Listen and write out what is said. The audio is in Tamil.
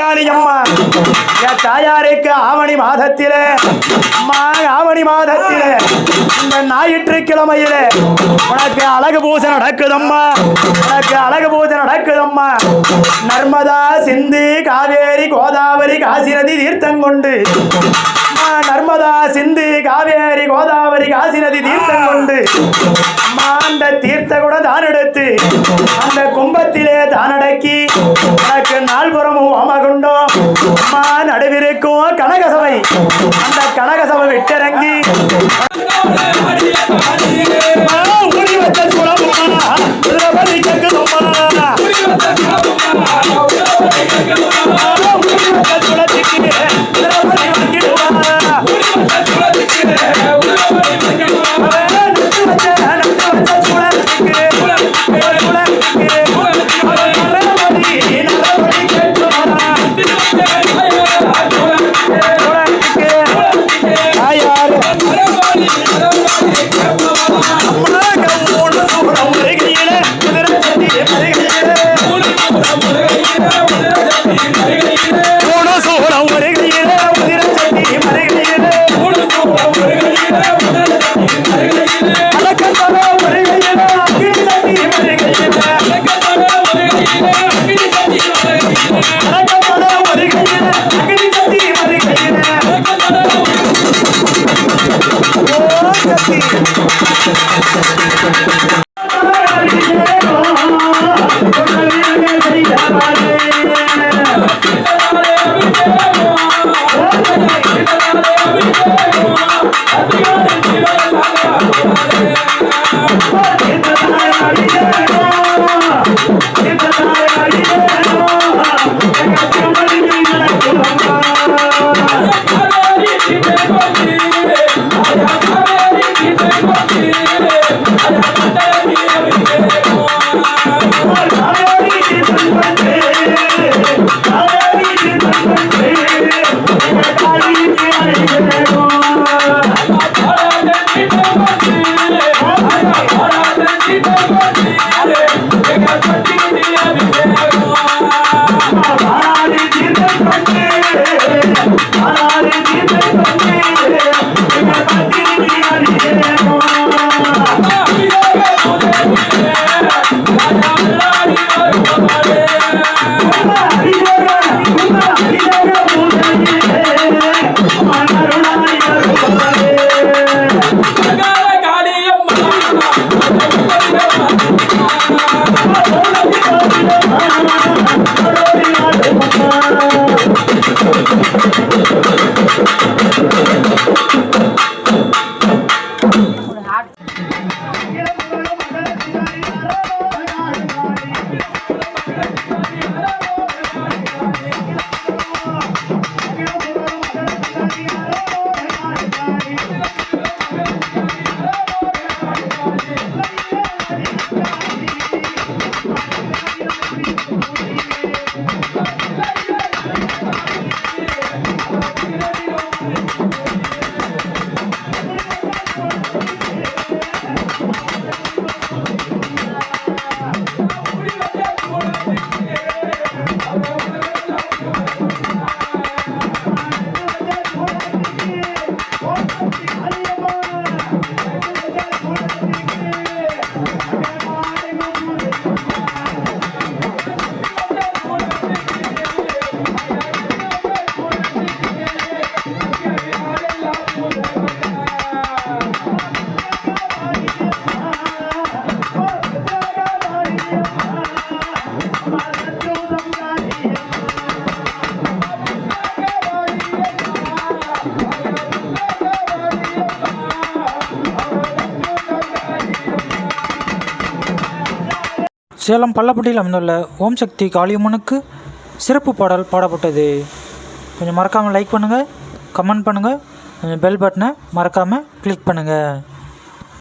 காளியம்மா என் தாயாருக்கு ஆவணி மாதத்திலே அம்மா ஆவணி மாதத்திலே இந்த ஞாயிற்றுக்கிழமையிலே உனக்கு அழகு பூஜை நடக்குதம்மா. உனக்கு அழகு பூஜை நடக்குதம்மா. நர்மதா சிந்து காவேரி கோதாவரி காசி நதி தீர்த்தம் கொண்டு. நர்மதா சிந்து காவேரி கோதாவரி காசி நதி தீர்த்தம் கொண்டு. அம்மா அந்த தீர்த்த கூட தான் எடுத்து அந்த கும்பத்திலே அம்மா நடுவிருக்கும் கனகசபை. அந்த கனகசபை விட்டிறங்கி. அம்மா, ஊறி வச்ச ஓ சக்தி. சேலம் பள்ளப்பட்டியில் அமைந்துள்ள ஓம் சக்தி காளியம்மனுக்கு சிறப்பு பாடல் பாடப்பட்டது. கொஞ்சம் மறக்காமல் லைக் பண்ணுங்கள் கமெண்ட் பண்ணுங்கள் பெல் பட்டனை மறக்காமல் கிளிக் பண்ணுங்கள்